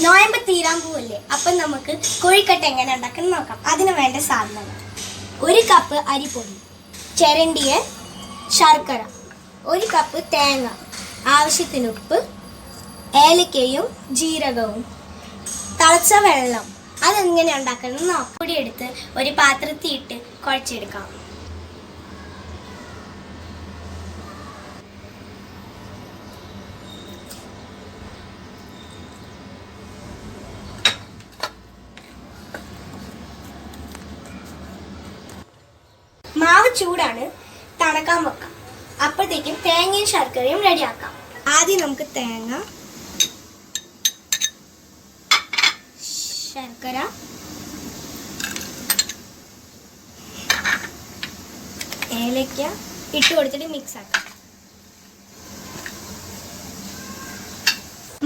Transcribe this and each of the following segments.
തീരാൻ പോവില്ലേ? അപ്പം നമുക്ക് കോഴിക്കട്ട എങ്ങനെ ഉണ്ടാക്കണം നോക്കാം. അതിന് വേണ്ട സാധനങ്ങൾ. ഒരു കപ്പ് അരിപ്പൊടി ചിരണ്ടിയ ശർക്കര ഒരു കപ്പ് തേങ്ങ ആവശ്യത്തിന് ഉപ്പ് ഏലക്കയും ജീരകവും തളച്ച വെള്ളം. അതെങ്ങനെ ഉണ്ടാക്കണം നോക്കാം. പൊടി എടുത്ത് ഒരു പാത്രത്തിൽ ഇട്ട് കുഴച്ചെടുക്കാം മാവ് ചൂടാണ് തണക്കാൻ വെക്കാം. അപ്പോഴത്തേക്കും തേങ്ങയും ശർക്കരയും റെഡിയാക്കാം. ആദ്യം നമുക്ക് തേങ്ങ ശർക്കര ഏലയ്ക്ക ഇട്ട് കൊടുത്തിട്ട് മിക്സ് ആക്കാം.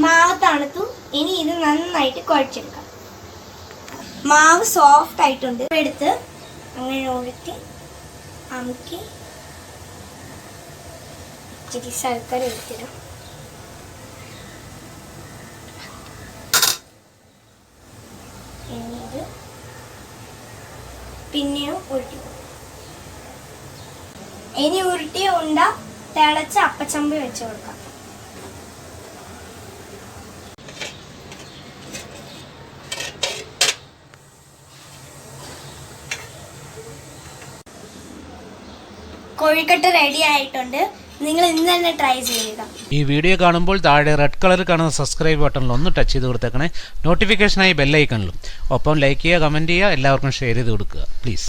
മാവ് തണുത്തു. ഇനി ഇത് നന്നായിട്ട് കുഴച്ചെടുക്കാം. മാവ് സോഫ്റ്റ് ആയിട്ടുണ്ട്. എടുത്ത് അങ്ങനെ ഒഴുത്തി അമുക്കി ഇച്ചിരി ശർക്കര എടുത്തിടാം ഇത് പിന്നെയും ഉരുട്ടി ഇനി ഉരുട്ടിയ ഉണ്ട തിളച്ച അപ്പച്ചമ്പി വെച്ച് കൊടുക്കാം. കോഴിക്കട്ട റെഡി ആയിട്ടുണ്ട്. നിങ്ങൾ ഇന്ന് തന്നെ ട്രൈ ചെയ്യുക. ഈ വീഡിയോ കാണുമ്പോൾ താഴെ റെഡ് കളർ കാണുന്ന സബ്സ്ക്രൈബ് ബട്ടണിൽ ഒന്ന് ടച്ച് ചെയ്ത് കൊടുത്തേക്കണേ. നോട്ടിഫിക്കേഷനായി ബെല്ലൈക്കണിലും ഒപ്പം ലൈക്ക് ചെയ്യുക കമന്റ് ചെയ്യുക എല്ലാവർക്കും ഷെയർ ചെയ്ത് കൊടുക്കുക. പ്ലീസ്